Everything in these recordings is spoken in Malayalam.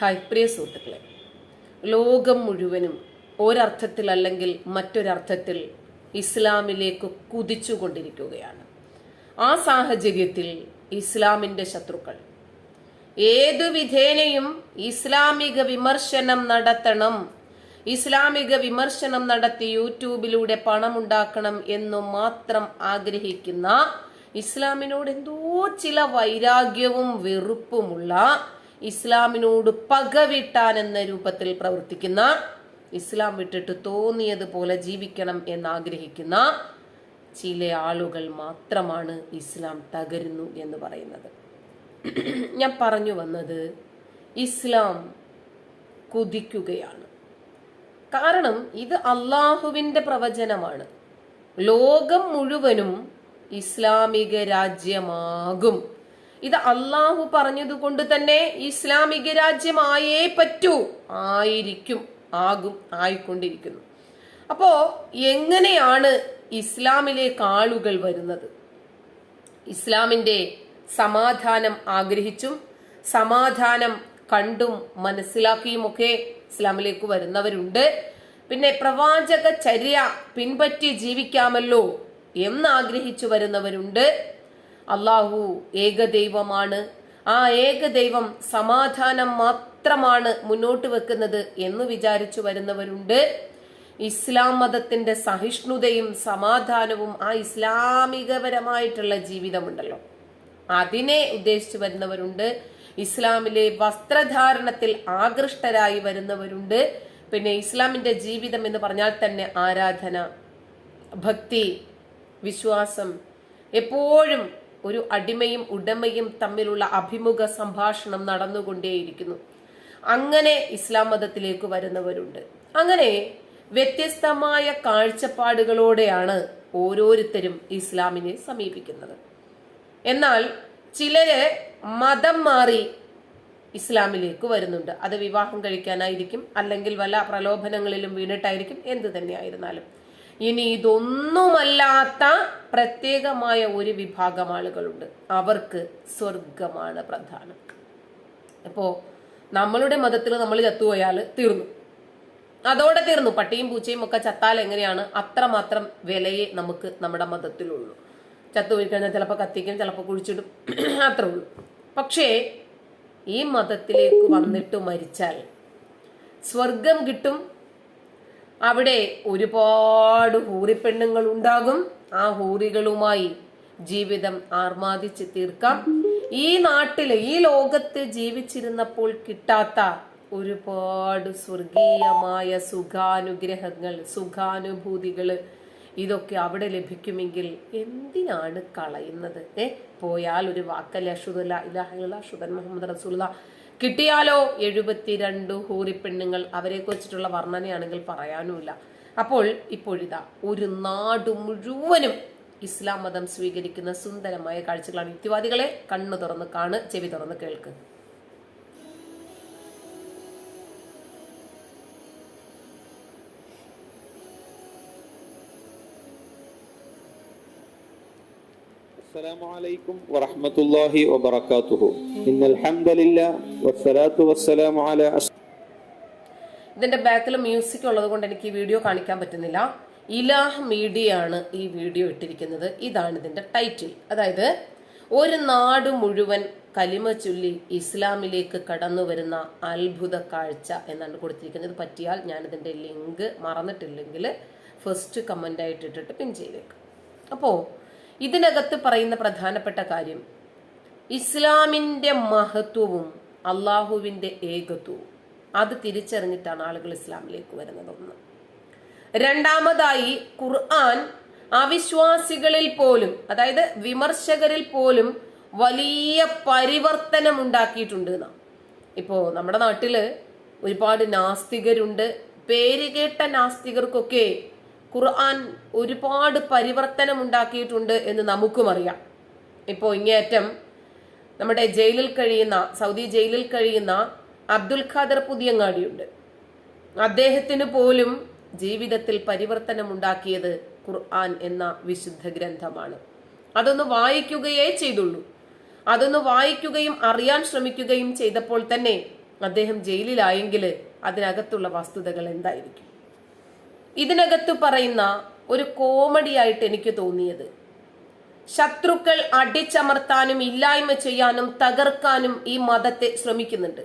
ഹായ് പ്രിയ സുഹൃത്തുക്കളെ. ലോകം മുഴുവനും ഒരർത്ഥത്തിൽ അല്ലെങ്കിൽ മറ്റൊരർത്ഥത്തിൽ ഇസ്ലാമിലേക്ക് കുതിച്ചുകൊണ്ടിരിക്കുകയാണ്. ആ സാഹചര്യത്തിൽ ഇസ്ലാമിന്റെ ശത്രുക്കൾ. ഏതു വിധേനയും ഇസ്ലാമിക വിമർശനം നടത്തണം. ഇസ്ലാമിക വിമർശനം നടത്തി യൂട്യൂബിലൂടെ പണമുണ്ടാക്കണം എന്നു മാത്രം ആഗ്രഹിക്കുന്ന ഇസ്ലാമിനോട് എന്തോ ചില വൈരാഗ്യവും വെറുപ്പുമുള്ള ഇസ്ലാമിനോട് പകവിട്ടാൻ എന്ന രൂപത്തിൽ പ്രവർത്തിക്കുന്ന ഇസ്ലാം വിട്ടിട്ട് തോന്നിയതുപോലെ ജീവിക്കണം എന്നാഗ്രഹിക്കുന്ന ചില ആളുകൾ മാത്രമാണ് ഇസ്ലാം തകരുന്നു എന്ന് പറയുന്നത്. ഞാൻ പറഞ്ഞു വന്നത് ഇസ്ലാം കുതിക്കുകയാണ്. കാരണം ഇത് അള്ളാഹുവിന്റെ പ്രവചനമാണ്. ലോകം മുഴുവനും ഇസ്ലാമിക രാജ്യമാകും. ഇത് അള്ളാഹു പറഞ്ഞതുകൊണ്ട് തന്നെ ഇസ്ലാമിക രാജ്യമായേ പറ്റൂ. ആയിരിക്കും ആകും ആയിക്കൊണ്ടിരിക്കുന്നു. അപ്പോ എങ്ങനെയാണ് ഇസ്ലാമിലേക്ക് ആളുകൾ വരുന്നത്? ഇസ്ലാമിന്റെ സമാധാനം ആഗ്രഹിച്ചും സമാധാനം കണ്ടും മനസ്സിലാക്കിയുമൊക്കെ ഇസ്ലാമിലേക്ക് വരുന്നവരുണ്ട്. പിന്നെ പ്രവാചക ചര്യ പിൻപറ്റി ജീവിക്കാമല്ലോ എന്നാഗ്രഹിച്ചു വരുന്നവരുണ്ട്. അള്ളാഹു ഏകദൈവമാണ്. ആ ഏകദൈവം സമാധാനം മാത്രമാണ് മുന്നോട്ട് വെക്കുന്നത് എന്ന് വിചാരിച്ചു വരുന്നവരുണ്ട്. ഇസ്ലാം മതത്തിന്റെ സഹിഷ്ണുതയും സമാധാനവും ആ ഇസ്ലാമികപരമായിട്ടുള്ള ജീവിതമുണ്ടല്ലോ. അതിനെ ഉദ്ദേശിച്ചു വരുന്നവരുണ്ട്. ഇസ്ലാമിലെ വസ്ത്രധാരണത്തിൽ ആകൃഷ്ടരായി വരുന്നവരുണ്ട്. പിന്നെ ഇസ്ലാമിന്റെ ജീവിതം എന്ന് പറഞ്ഞാൽ തന്നെ ആരാധന ഭക്തി വിശ്വാസം. എപ്പോഴും ഒരു അടിമയും ഉടമയും തമ്മിലുള്ള അഭിമുഖ സംഭാഷണം നടന്നുകൊണ്ടേയിരിക്കുന്നു. അങ്ങനെ ഇസ്ലാം മതത്തിലേക്ക് വരുന്നവരുണ്ട്. അങ്ങനെ വ്യത്യസ്തമായ കാഴ്ചപ്പാടുകളോടെയാണ് ഓരോരുത്തരും ഇസ്ലാമിനെ സമീപിക്കുന്നത്. എന്നാൽ ചിലര് മതം മാറി ഇസ്ലാമിലേക്ക് വരുന്നുണ്ട്. അത് വിവാഹം കഴിക്കാനായിരിക്കും അല്ലെങ്കിൽ വല്ല പ്രലോഭനങ്ങളിലും വീണിട്ടായിരിക്കും എന്ത് തന്നെയായിരുന്നാലും. ഇനി ഇതൊന്നുമല്ലാത്ത പ്രത്യേകമായ ഒരു വിഭാഗം ആളുകളുണ്ട്. അവർക്ക് സ്വർഗമാണ് പ്രധാനം. അപ്പോ നമ്മളുടെ മതത്തിൽ നമ്മൾ ചത്തുപോയാൽ തീർന്നു. അതോടെ തീർന്നു. പട്ടിയും പൂച്ചയും ഒക്കെ ചത്താൽ എങ്ങനെയാണ്? അത്രമാത്രം വിലയെ നമുക്ക് നമ്മുടെ മതത്തിലുള്ളൂ. ചത്തുപോയി കഴിഞ്ഞാൽ ചിലപ്പോൾ കത്തിക്കും ചിലപ്പോൾ കുഴിച്ചിടും. അത്രേ ഉള്ളൂ. പക്ഷേ ഈ മതത്തിലേക്ക് വന്നിട്ട് മരിച്ചാൽ സ്വർഗം കിട്ടും അവിടെ ഒരുപാട് ഹൂറിപ്പെണ്ണുങ്ങൾ ഉണ്ടാകും. ആ ഹൂറികളുമായി ജീവിതം ആർമാദിച്ച് തീർക്കാം. ഈ നാട്ടിൽ ഈ ലോകത്ത് ജീവിച്ചിരുന്നപ്പോൾ കിട്ടാത്ത ഒരുപാട് സ്വർഗീയമായ സുഖാനുഗ്രഹങ്ങൾ സുഖാനുഭൂതികൾ ഇതൊക്കെ അവിടെ ലഭിക്കുമെങ്കിൽ എന്തിനാണ് കളയുന്നത്? ഏ പോയാൽ ഒരു വാക്കല്ല അഷുദല്ല ഇലാഹുല്ല അഷുദൻ മുഹമ്മദ് റസൂല കിട്ടിയാലോ? എഴുപത്തിരണ്ട് അവരെ കുറിച്ചിട്ടുള്ള വർണനയാണെങ്കിൽ പറയാനുമില്ല. അപ്പോൾ ഇപ്പോഴിതാ ഒരു നാട് മുഴുവനും ഇസ്ലാം മതം സ്വീകരിക്കുന്ന സുന്ദരമായ കാഴ്ചകളാണ്. യുക്തിവാദികളെ കണ്ണു തുറന്ന് കാണ് ചെവി തുറന്ന് കേൾക്ക്. السلام عليكم ورحمة الله وبركاته إن الحمد لله والصلاة والسلام على أشرف ഇതിന്റെ ബാക്കിൽ മ്യൂസിക് ഉള്ളത് കൊണ്ട് എനിക്ക് ഈ വീഡിയോ കാണിക്കാൻ പറ്റുന്നില്ല ഇലാഹ് മീഡിയ ആണ് ഈ വീഡിയോ ഇട്ടിരിക്കുന്നത് ഇതാണ് ഇതിന്റെ ടൈറ്റിൽ അതായത് ഒരു നാട് മുഴുവൻ കലിമ ചൊല്ലി ഇസ്ലാമിലേക്ക് കടന്നു വരുന്ന അത്ഭുത കാഴ്ച എന്നാണ് കൊടുത്തിരിക്കുന്നത് പറ്റിയാൽ ഞാൻ ഇതിന്റെ ലിങ്ക് മറന്നിട്ടില്ലെങ്കിൽ ഫസ്റ്റ് കമന്റ് ആയിട്ട് ഇട്ടിട്ട് പിൻ ചെയ്തേക്കാം അപ്പോ ഇതിനകത്ത് പറയുന്ന പ്രധാനപ്പെട്ട കാര്യം ഇസ്ലാമിന്റെ മഹത്വവും അള്ളാഹുവിന്റെ ഏകത്വവും. അത് തിരിച്ചറിഞ്ഞിട്ടാണ് ആളുകൾ ഇസ്ലാമിലേക്ക് വരുന്നത് ഒന്ന്. രണ്ടാമതായി ഖുർആൻ അവിശ്വാസികളിൽ പോലും അതായത് വിമർശകരിൽ പോലും വലിയ പരിവർത്തനം ഉണ്ടാക്കിയിട്ടുണ്ട് ഇപ്പോ നമ്മുടെ നാട്ടിൽ ഒരുപാട് നാസ്തികരുണ്ട്. പേര് കേട്ട നാസ്തികർക്കൊക്കെ ഖുർആൻ ഒരുപാട് പരിവർത്തനം ഉണ്ടാക്കിയിട്ടുണ്ട് എന്ന് നമുക്കും അറിയാം. ഇപ്പോൾ ഇങ്ങേയറ്റം നമ്മുടെ ജയിലിൽ കഴിയുന്ന സൗദി ജയിലിൽ കഴിയുന്ന അബ്ദുൽ ഖാദർ പുതിയങ്ങാടിയുണ്ട് അദ്ദേഹത്തിന് പോലും ജീവിതത്തിൽ പരിവർത്തനം ഉണ്ടാക്കിയത് ഖുർആൻ എന്ന വിശുദ്ധ ഗ്രന്ഥമാണ്. അതൊന്ന് വായിക്കുകയേ ചെയ്തുള്ളൂ. അതൊന്ന് വായിക്കുകയും അറിയാൻ ശ്രമിക്കുകയും ചെയ്തപ്പോൾ തന്നെ അദ്ദേഹം ജയിലിലായെങ്കിൽ അതിനകത്തുള്ള വസ്തുതകൾ എന്തായിരിക്കും? ഇതിനകത്ത് പറയുന്ന ഒരു കോമഡിയായിട്ട് എനിക്ക് തോന്നിയത്. ശത്രുക്കൾ അടിച്ചമർത്താനും ഇല്ലായ്മ ചെയ്യാനും തകർക്കാനും ഈ മതത്തെ ശ്രമിക്കുന്നുണ്ട്.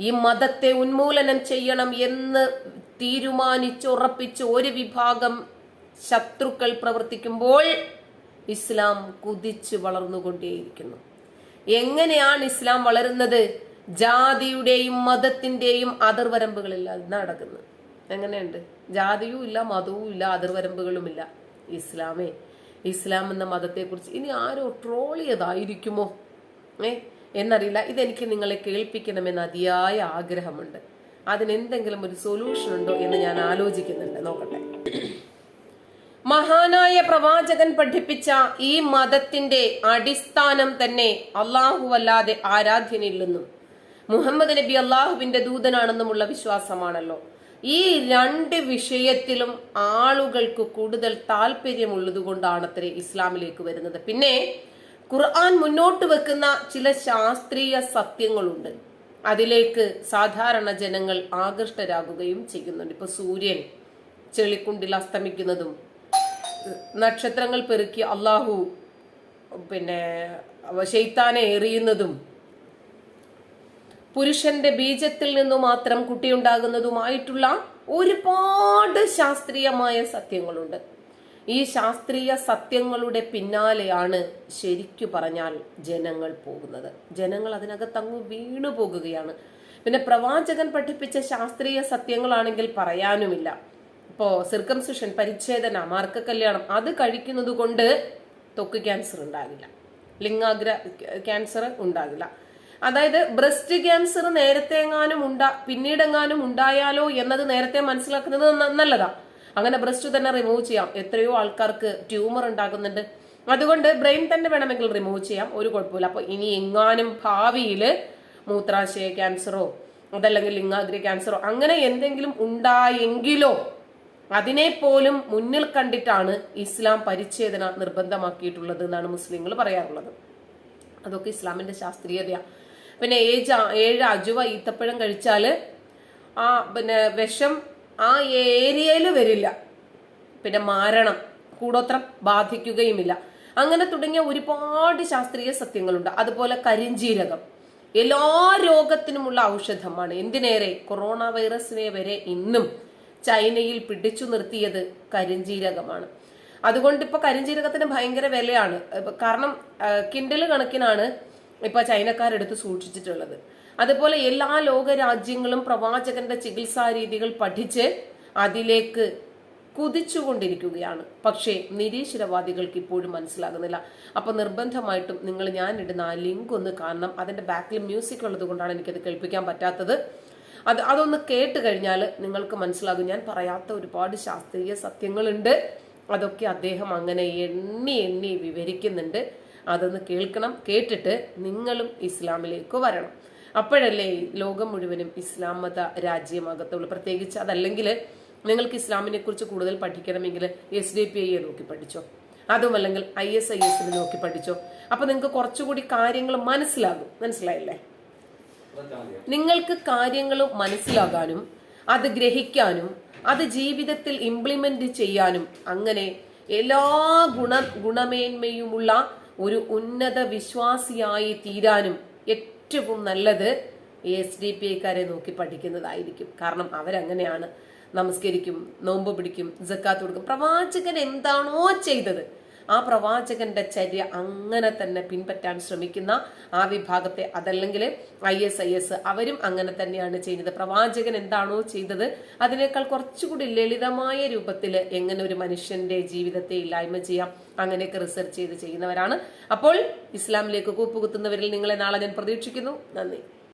ഈ മതത്തെ ഉന്മൂലനം ചെയ്യണം എന്ന് തീരുമാനിച്ചുറപ്പിച്ച് ഒരു വിഭാഗം ശത്രുക്കൾ പ്രവർത്തിക്കുമ്പോൾ ഇസ്ലാം കുതിച്ചു വളർന്നുകൊണ്ടേയിരിക്കുന്നു. എങ്ങനെയാണ് ഇസ്ലാം വളരുന്നത്? ജാതിയുടെയും മതത്തിന്റെയും അതിർവരമ്പുകളില്ലാതെ നടക്കുന്നത്. എങ്ങനെയുണ്ട്? ജാതിയും ഇല്ല മതവും ഇല്ല അതിർവരമ്പുകളുമില്ല ഇസ്ലാമേ ഇസ്ലാം എന്ന മതത്തെക്കുറിച്ച് ഇനി ആരോ ട്രോൾ ചെയ്തായിരിക്കുമോ? ഏ? എന്നറിയില്ല. ഇതെനിക്ക് നിങ്ങളെ കേൾപ്പിക്കണമെന്ന് അതിയായ ആഗ്രഹമുണ്ട്. അതിനെന്തെങ്കിലും ഒരു സൊല്യൂഷൻ ഉണ്ടോ എന്ന് ഞാൻ ആലോചിക്കുന്നുണ്ട്. നോക്കട്ടെ. മഹാനായ പ്രവാചകൻ പഠിപ്പിച്ച ഈ മതത്തിന്റെ അടിസ്ഥാനം തന്നെ അല്ലാഹുവല്ലാതെ ആരാധ്യനില്ലെന്നും മുഹമ്മദ് നബി അള്ളാഹുവിന്റെ ദൂതനാണെന്നുമുള്ള വിശ്വാസമാണല്ലോ. ഈ രണ്ട് വിഷയത്തിലും ആളുകൾക്ക് കൂടുതൽ താല്പര്യമുള്ളത് കൊണ്ടാണ് അത്ര ഇസ്ലാമിലേക്ക് വരുന്നത്. പിന്നെ ഖുർആൻ മുന്നോട്ട് വെക്കുന്ന ചില ശാസ്ത്രീയ സത്യങ്ങളുണ്ട്. അതിലേക്ക് സാധാരണ ജനങ്ങൾ ആകൃഷ്ടരാകുകയും ചെയ്യുന്നുണ്ട്. ഇപ്പൊ സൂര്യൻ ചെളിക്കുണ്ടിൽ അസ്തമിക്കുന്നതും നക്ഷത്രങ്ങൾ പെറുക്കി അള്ളാഹു പിന്നെ ശൈത്താനെ എറിയുന്നതും പുരുഷന്റെ ബീജത്തിൽ നിന്നു മാത്രം കുട്ടിയുണ്ടാകുന്നതുമായിട്ടുള്ള ഒരുപാട് ശാസ്ത്രീയമായ സത്യങ്ങളുണ്ട്. ഈ ശാസ്ത്രീയ സത്യങ്ങളുടെ പിന്നാലെയാണ് ശരിക്കു പറഞ്ഞാൽ ജനങ്ങൾ പോകുന്നത്. ജനങ്ങൾ അതിനകത്തങ്ങ് വീണു പോകുകയാണ്. പിന്നെ പ്രവാചകൻ പഠിപ്പിച്ച ശാസ്ത്രീയ സത്യങ്ങളാണെങ്കിൽ പറയാനുമില്ല. ഇപ്പോ സിർക്കംസിഷൻ പരിച്ഛേദന മാർക്ക കല്യാണം അത് കഴിക്കുന്നത് കൊണ്ട് ത്വക്ക് ക്യാൻസർ ഉണ്ടാകില്ല. ലിംഗാഗ്ര ക്യാൻസർ ഉണ്ടാകില്ല. അതായത് ബ്രസ്റ്റ് ക്യാൻസർ നേരത്തെ എങ്ങാനും ഉണ്ടാ പിന്നീടെങ്ങാനും ഉണ്ടായാലോ എന്നത് നേരത്തെ മനസ്സിലാക്കുന്നത് നല്ലതാ. അങ്ങനെ ബ്രസ്റ്റ് തന്നെ റിമൂവ് ചെയ്യാം. എത്രയോ ആൾക്കാർക്ക് ട്യൂമർ ഉണ്ടാകുന്നുണ്ട്. അതുകൊണ്ട് ബ്രെയിൻ തന്നെ വേണമെങ്കിൽ റിമൂവ് ചെയ്യാം. ഒരു കുഴപ്പമില്ല. അപ്പൊ ഇനി എങ്ങാനും ഭാവിയിൽ മൂത്രാശയ ക്യാൻസറോ അതല്ലെങ്കിൽ ലിംഗാഗ്രി ക്യാൻസറോ അങ്ങനെ എന്തെങ്കിലും ഉണ്ടായെങ്കിലോ അതിനെ പോലും മുന്നിൽ കണ്ടിട്ടാണ് ഇസ്ലാം പരിച്ഛേദന നിർബന്ധമാക്കിയിട്ടുള്ളത് എന്നാണ് മുസ്ലിങ്ങൾ പറയാറുള്ളത്. അതൊക്കെ ഇസ്ലാമിന്റെ ശാസ്ത്രീയതയാണ് പിന്നെ ഏജ് ഏഴ് അജുവ ഈത്തപ്പഴം കഴിച്ചാൽ ആ പിന്നെ വിഷം ആ ഏരിയയിൽ വരില്ല. പിന്നെ മാരണം കൂടോത്രം ബാധിക്കുകയുമില്ല. അങ്ങനെ തുടങ്ങിയ ഒരുപാട് ശാസ്ത്രീയ സത്യങ്ങളുണ്ട്. അതുപോലെ കരിഞ്ജീരകം എല്ലാ രോഗത്തിനുമുള്ള ഔഷധമാണ്. എന്തിനേറെ? കൊറോണ വൈറസിനെ വരെ ഇന്നും ചൈനയിൽ പിടിച്ചു നിർത്തിയത് കരിഞ്ജീരകമാണ് അതുകൊണ്ട് ഇപ്പൊ കരിഞ്ജീരകത്തിന് ഭയങ്കര വിലയാണ്. കാരണം കിൻഡൽ കണക്കിനാണ് ഇപ്പൊ ചൈനക്കാരെടുത്ത് സൂക്ഷിച്ചിട്ടുള്ളത്. അതുപോലെ എല്ലാ ലോക രാജ്യങ്ങളും പ്രവാചകന്റെ ചികിത്സാ രീതികൾ പഠിച്ച് അതിലേക്ക് കുതിച്ചുകൊണ്ടിരിക്കുകയാണ്. പക്ഷേ നിരീശ്വരവാദികൾക്ക് ഇപ്പോഴും മനസ്സിലാകുന്നില്ല. അപ്പൊ നിർബന്ധമായിട്ടും നിങ്ങൾ ഞാൻ ഇടുന്ന ആ ലിങ്ക് ഒന്ന് കാണണം. അതിന്റെ ബാക്കിൽ മ്യൂസിക് ഉള്ളത് കൊണ്ടാണ് എനിക്കത് കേൾപ്പിക്കാൻ പറ്റാത്തത്. അത് അതൊന്ന് കേട്ട് കഴിഞ്ഞാൽ നിങ്ങൾക്ക് മനസ്സിലാകും. ഞാൻ പറയാത്ത ഒരുപാട് ശാസ്ത്രീയ സത്യങ്ങളുണ്ട്. അതൊക്കെ അദ്ദേഹം അങ്ങനെ എണ്ണി എണ്ണി വിവരിക്കുന്നുണ്ട്. അതൊന്ന് കേൾക്കണം കേട്ടിട്ട് നിങ്ങളും ഇസ്ലാമിലേക്ക് വരണം. അപ്പോഴല്ലേ ലോകം മുഴുവനും ഇസ്ലാം മത രാജ്യമാകത്തുള്ളൂ. പ്രത്യേകിച്ച് അതല്ലെങ്കിൽ നിങ്ങൾക്ക് ഇസ്ലാമിനെ കുറിച്ച് കൂടുതൽ പഠിക്കണമെങ്കിൽ എസ് ഡി പി ഐയെ നോക്കി പഠിച്ചോ? അതും അല്ലെങ്കിൽ ഐ എസ് ഐ എസിനെ നോക്കി പഠിച്ചോ? അപ്പൊ നിങ്ങൾക്ക് കുറച്ചുകൂടി കാര്യങ്ങൾ മനസ്സിലാകും. മനസ്സിലായില്ലേ? നിങ്ങൾക്ക് കാര്യങ്ങൾ മനസ്സിലാകാനും അത് ഗ്രഹിക്കാനും അത് ജീവിതത്തിൽ ഇംപ്ലിമെന്റ് ചെയ്യാനും അങ്ങനെ എല്ലാ ഗുണ ഗുണമേന്മയുമുള്ള ഒരു ഉന്നത വിശ്വാസിയായി തീരാനും ഏറ്റവും നല്ലത് എസ് ഡി പി ഐക്കാരെ നോക്കി പഠിക്കുന്നതായിരിക്കും. കാരണം അവരങ്ങനെയാണ് നമസ്കരിക്കും നോമ്പ് പിടിക്കും ജക്കാത്ത് കൊടുക്കും. പ്രവാചകൻ എന്താണോ ചെയ്തത് ആ പ്രവാചകന്റെ ചര്യ അങ്ങനെ തന്നെ പിൻപറ്റാൻ ശ്രമിക്കുന്ന ആ വിഭാഗത്തെ അതല്ലെങ്കിൽ ഐ എസ് ഐ എസ് അവരും അങ്ങനെ തന്നെയാണ് ചെയ്യുന്നത്. പ്രവാചകൻ എന്താണോ ചെയ്തത് അതിനേക്കാൾ കുറച്ചുകൂടി ലളിതമായ രൂപത്തിൽ എങ്ങനെ ഒരു മനുഷ്യന്റെ ജീവിതത്തെ ഇല്ലായ്മ ചെയ്യാം അങ്ങനെയൊക്കെ റിസർച്ച് ചെയ്ത് ചെയ്യുന്നവരാണ്. അപ്പോൾ ഇസ്ലാമിലേക്ക് കൂപ്പുകുത്തുന്നവരിൽ നിങ്ങളെ നാളെ ഞാൻ പ്രതീക്ഷിക്കുന്നു. നന്ദി.